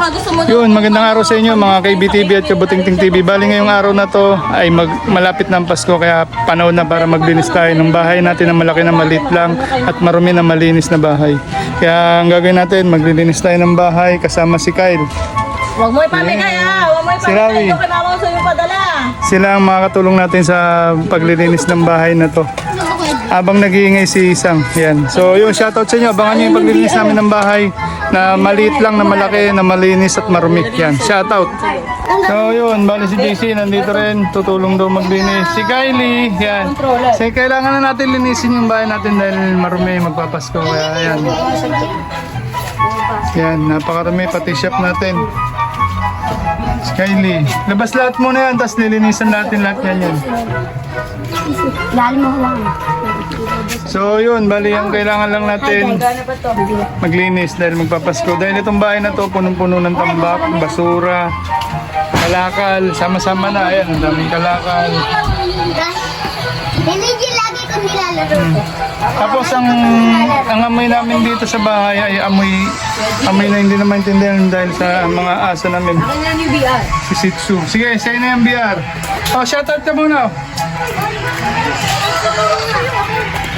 baka gusto mo Yun, magandang araw sa inyo mga KBTV at Kabutingting TV. Bali ngayong araw na to ay mag, malapit na ang Pasko kaya panahon na para maglinis tayo ng bahay natin na malaki na maliit lang at marumi na malinis na bahay. Kaya ang gagawin natin, maglilinis tayo ng bahay kasama si Kyle. Huwag mo ipamigay ah. Huwag mo Si Rawi. ipamigay. Ito padala. Sila ang makakatulong natin sa paglilinis ng bahay na to. Habang nag-iingay si Isang. Yan. So yung shoutout sa inyo, abangan nyo yung paglilinis namin ng bahay na maliit lang, na malaki, na malinis at marumi. Yan. Shoutout. So yun, bali si JC nandito rin, tutulong daw maglinis. Si Kylie, yan. So kailangan na natin linisin yung bahay natin dahil marumi, magpapasko. Kaya yan. Yan, napakarami pati shop natin. Si Kylie. Labas lahat muna yan, tapos nilinisan natin lahat yan yan. Lalim mo lang. So yun, bali ang kailangan lang natin maglinis dahil magpapasko. Dahil itong bahay na to, punong-puno ng tambak, basura, kalakal, sama-sama na. Ayan, ang daming kalakal. Hindi lagi ko nilalaro. Tapos ang ang amoy namin dito sa bahay ay amoy amoy na hindi na maintindihan dahil sa mga aso namin. Si Shih Tzu. Sige, say na yung BR. Oh, shoutout ka muna.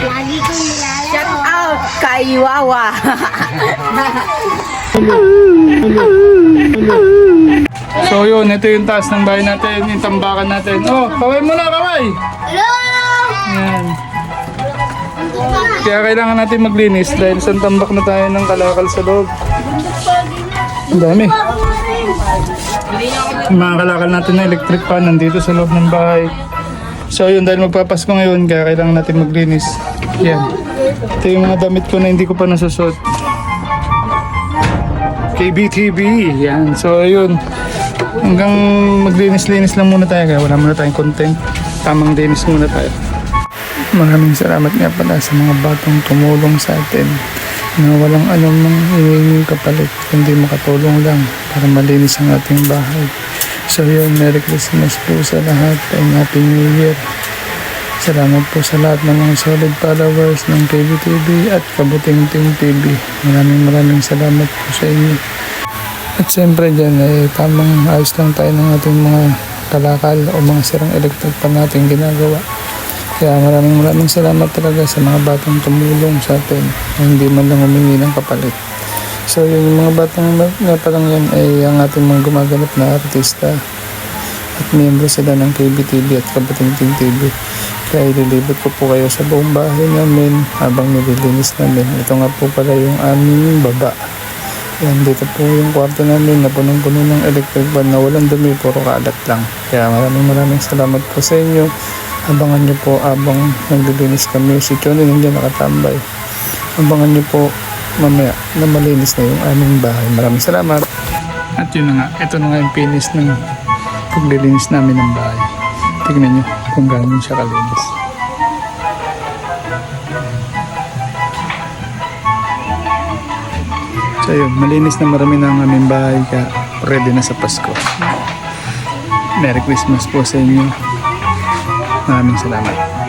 Lagi ko nilalaro. out kay Wawa. So yun, ito yung taas ng bahay natin, yung tambakan natin. Oh, kaway mo na, kaway! Hello! Yan. Kaya kailangan natin maglinis dahil isang tambak na tayo ng kalakal sa loob. Ang dami. Yung mga kalakal natin na electric fan nandito sa loob ng bahay. So yun, dahil magpapasko ngayon, kaya kailangan natin maglinis. Yan. Ito yung mga damit ko na hindi ko pa nasusot. KBTV. Yan. So yun. Hanggang maglinis-linis lang muna tayo kaya wala muna tayong content. Tamang linis muna tayo. Maraming salamat nga pala sa mga batang tumulong sa atin na walang alam ng hihinging kapalit kundi makatulong lang para malinis ang ating bahay. So yun, Merry Christmas po sa lahat and Happy New Year. Salamat po sa lahat ng mga solid followers ng KBTV at Kabuting Ting TV. Maraming maraming salamat po sa inyo. At siyempre dyan ay tamang ayos lang tayo ng ating mga kalakal o mga sirang electric pan natin ginagawa. Kaya maraming maraming salamat talaga sa mga batang tumulong sa atin na hindi man lang humingi ng kapalit. So yung mga batang nga palang yan ay ang ating mga gumaganap na artista at miyembro sila ng KBTV at Kabatingting TV. Kaya ililibot ko po kayo sa buong bahay namin habang nililinis namin. Ito nga po pala yung aming baba. Yan, dito po yung kwarto namin na punong-puno ng electric fan na walang dumi, puro kalat lang. Kaya maraming maraming salamat po sa inyo. Abangan nyo po abang naglilinis kami. Si Johnny nandiyan nakatambay. Abangan nyo po mamaya na malinis na yung aming bahay. Maraming salamat. At yun na nga, ito na nga yung finish ng paglilinis namin ng bahay. Tignan nyo kung gano'n siya kalinis. So yun, malinis na marami na ang aming bahay kaya ready na sa Pasko. Merry Christmas po sa inyo. Maraming salamat.